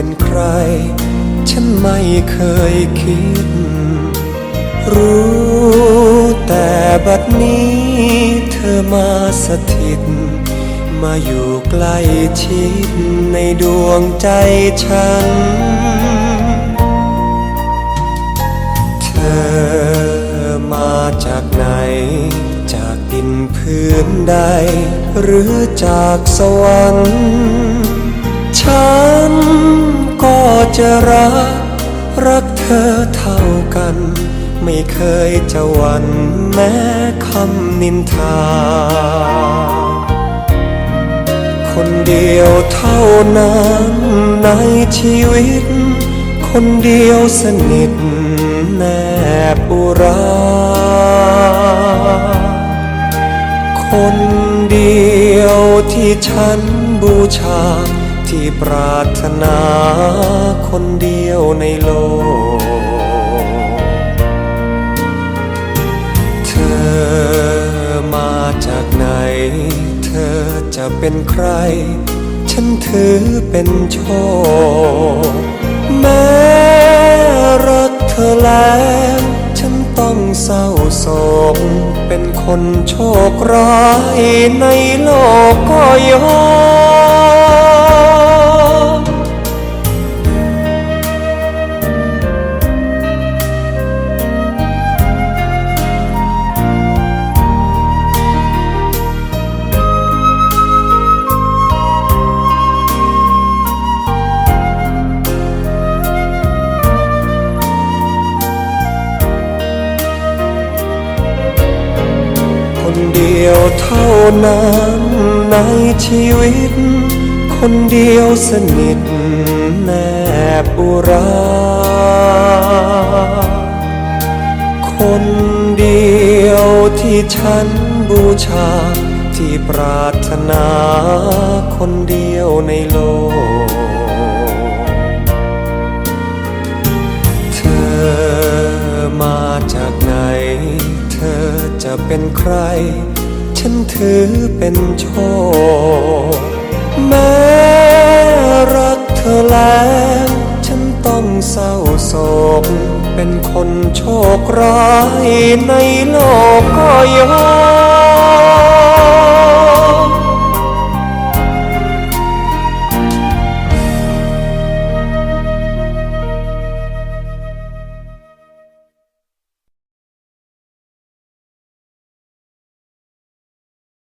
็นใคร ฉันไม่เคยคิด รู้แต่บัดนี้เธอมาสถิต มาอยู่ใกล้ชิดในดวงใจฉัน เธอมาจากไหน จากดินพื้นใด หรือจากสวรรค์ฉัน จะรัก รักเธอเท่ากัน ไม่เคยจะหวั่นแม้คำนินทา คนเดียวเท่านั้นในชีวิต คนเดียวสนิทแนบอุรา คนเดียวที่ฉันบูชา ที่ปรารถนาคนเดียวในโลก เธอมาจากไหน เธอจะเป็นใคร ฉันถือเป็นโชค แม้รักเธอแล้วฉันต้องเศร้าโศกเป็นคนโชคร้ายในโลกก็ยอม คนเดียวเท่านั้นในชีวิต คนเดียวสนิทแนบอุรา คนเดียวที่ฉันบูชา ที่ปรารถนาคนเดียวในโลก เป็นใคร ฉันถือเป็นโชค แม้รักเธอแล้ว ฉันต้องเศร้าโศก เป็นคนโชคร้ายนะ